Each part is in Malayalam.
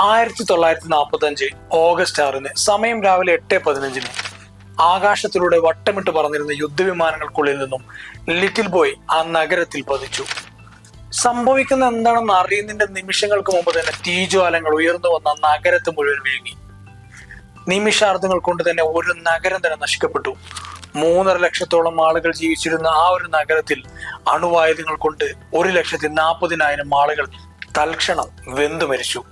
ആയിരത്തി തൊള്ളായിരത്തി നാൽപ്പത്തി അഞ്ച് ഓഗസ്റ്റ് ആറിന് സമയം രാവിലെ എട്ട് പതിനഞ്ചിന് ആകാശത്തിലൂടെ വട്ടമിട്ട് പറന്നിരുന്ന യുദ്ധവിമാനങ്ങൾക്കുള്ളിൽ നിന്നും ലിറ്റിൽ ബോയ് ആ നഗരത്തിൽ പതിച്ചു. സംഭവിക്കുന്ന എന്താണെന്ന് അറിയുന്നതിന്റെ നിമിഷങ്ങൾക്ക് മുമ്പ് തന്നെ തീജ്വാലങ്ങൾ ഉയർന്നു വന്ന നഗരത്ത് മുഴുവൻ വിഴുങ്ങി. നിമിഷാർദ്ധങ്ങൾ കൊണ്ട് തന്നെ ഒരു നഗരം തന്നെ നശിക്കപ്പെട്ടു. മൂന്നര ലക്ഷത്തോളം ആളുകൾ ജീവിച്ചിരുന്ന ആ ഒരു നഗരത്തിൽ അണുവായുധങ്ങൾ കൊണ്ട് ഒരു ലക്ഷത്തി നാൽപ്പതിനായിരം ആളുകൾ തൽക്ഷണം വെന്തു മരിച്ചു.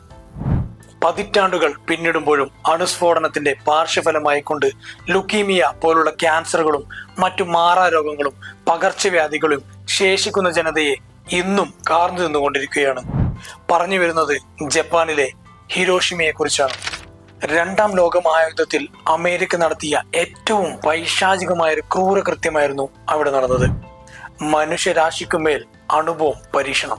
പതിറ്റാണ്ടുകൾ പിന്നിടുമ്പോഴും അണുസ്ഫോടനത്തിന്റെ പാർശ്വഫലമായി കൊണ്ട് ലുക്കീമിയ പോലുള്ള ക്യാൻസറുകളും മറ്റു മാറാരോഗങ്ങളും പകർച്ചവ്യാധികളും ശേഷിക്കുന്ന ജനതയെ ഇന്നും കാർന്നു നിന്നുകൊണ്ടിരിക്കുകയാണ്. പറഞ്ഞു വരുന്നത് ജപ്പാനിലെ ഹിരോഷിമയെ കുറിച്ചാണ് രണ്ടാം ലോക മഹായുദ്ധത്തിൽ അമേരിക്ക നടത്തിയ ഏറ്റവും പൈശാചികമായ ഒരു ക്രൂരകൃത്യമായിരുന്നു അവിടെ നടന്നത്. മനുഷ്യരാശിക്കുമേൽ അണുബോം പരീക്ഷണം.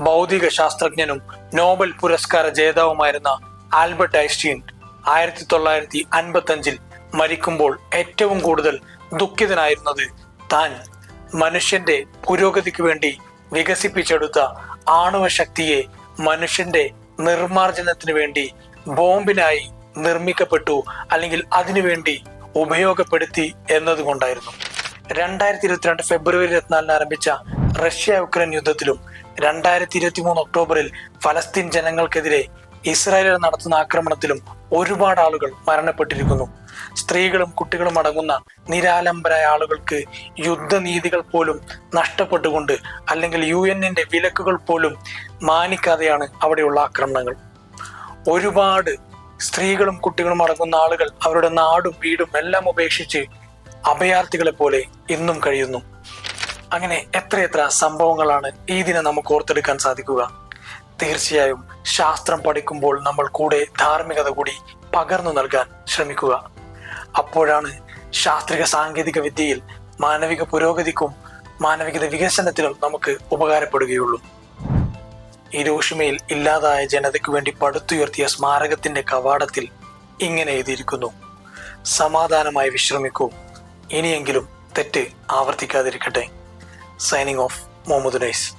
ഭൗതിക ശാസ്ത്രജ്ഞനും നോബൽ പുരസ്കാര ജേതാവുമായിരുന്ന ആൽബർട്ട് ഐസ്റ്റീൻ ആയിരത്തി തൊള്ളായിരത്തി അൻപത്തി അഞ്ചിൽ മരിക്കുമ്പോൾ ഏറ്റവും കൂടുതൽ ദുഃഖിതനായിരുന്നത് താൻ. മനുഷ്യന്റെ പുരോഗതിക്ക് വേണ്ടി വികസിപ്പിച്ചെടുത്ത ആണവ ശക്തിയെ മനുഷ്യന്റെ നിർമാർജനത്തിന് വേണ്ടി ബോംബിനായി നിർമ്മിക്കപ്പെട്ടു അല്ലെങ്കിൽ അതിനുവേണ്ടി ഉപയോഗപ്പെടുത്തി എന്നതുകൊണ്ടായിരുന്നു. രണ്ടായിരത്തി ഇരുപത്തിരണ്ട് ഫെബ്രുവരി ഇരുപത്തിനാലിന് ആരംഭിച്ച റഷ്യ യുക്രൈൻ യുദ്ധത്തിലും രണ്ടായിരത്തി ഇരുപത്തി മൂന്ന് ഒക്ടോബറിൽ ഫലസ്തീൻ ജനങ്ങൾക്കെതിരെ ഇസ്രായേൽ നടത്തുന്ന ആക്രമണത്തിലും ഒരുപാട് ആളുകൾ മരണപ്പെട്ടിരിക്കുന്നു. സ്ത്രീകളും കുട്ടികളും അടങ്ങുന്ന നിരാലംബരായ ആളുകൾക്ക് യുദ്ധനീതികൾ പോലും നഷ്ടപ്പെട്ടുകൊണ്ട് അല്ലെങ്കിൽ യു എന്നിന്റെ വിലക്കുകൾ പോലും മാനിക്കാതെയാണ് അവിടെയുള്ള ആക്രമണങ്ങൾ. ഒരുപാട് സ്ത്രീകളും കുട്ടികളും അടങ്ങുന്ന ആളുകൾ അവരുടെ നാടും വീടും എല്ലാം ഉപേക്ഷിച്ച് അഭയാർത്ഥികളെ പോലെ ഇന്നും കഴിയുന്നു. അങ്ങനെ എത്രയെത്ര സംഭവങ്ങളാണ് ഈ ദിനം നമുക്ക് ഓർത്തെടുക്കാൻ സാധിക്കുക? തീർച്ചയായും ശാസ്ത്രം പഠിക്കുമ്പോൾ നമ്മൾ കൂടെ ധാർമ്മികത കൂടി പകർന്നു നൽകാൻ ശ്രമിക്കുക. അപ്പോഴാണ് ശാസ്ത്രീയ സാങ്കേതിക വിദ്യയിൽ മാനവിക പുരോഗതിക്കും മാനവികത വികസനത്തിനും നമുക്ക് ഉപകാരപ്പെടുകയുള്ളൂ. ഇരോഷിമയിൽ ഇല്ലാതായ ജനതയ്ക്ക് വേണ്ടി പടുത്തുയർത്തിയ സ്മാരകത്തിന്റെ കവാടത്തിൽ ഇങ്ങനെ എഴുതിയിരിക്കുന്നു. സമാധാനമായി വിശ്രമിക്കൂ. ഇനിയെങ്കിലും തെറ്റ് ആവർത്തിക്കാതിരിക്കട്ടെ. signing off Mohammad Reis.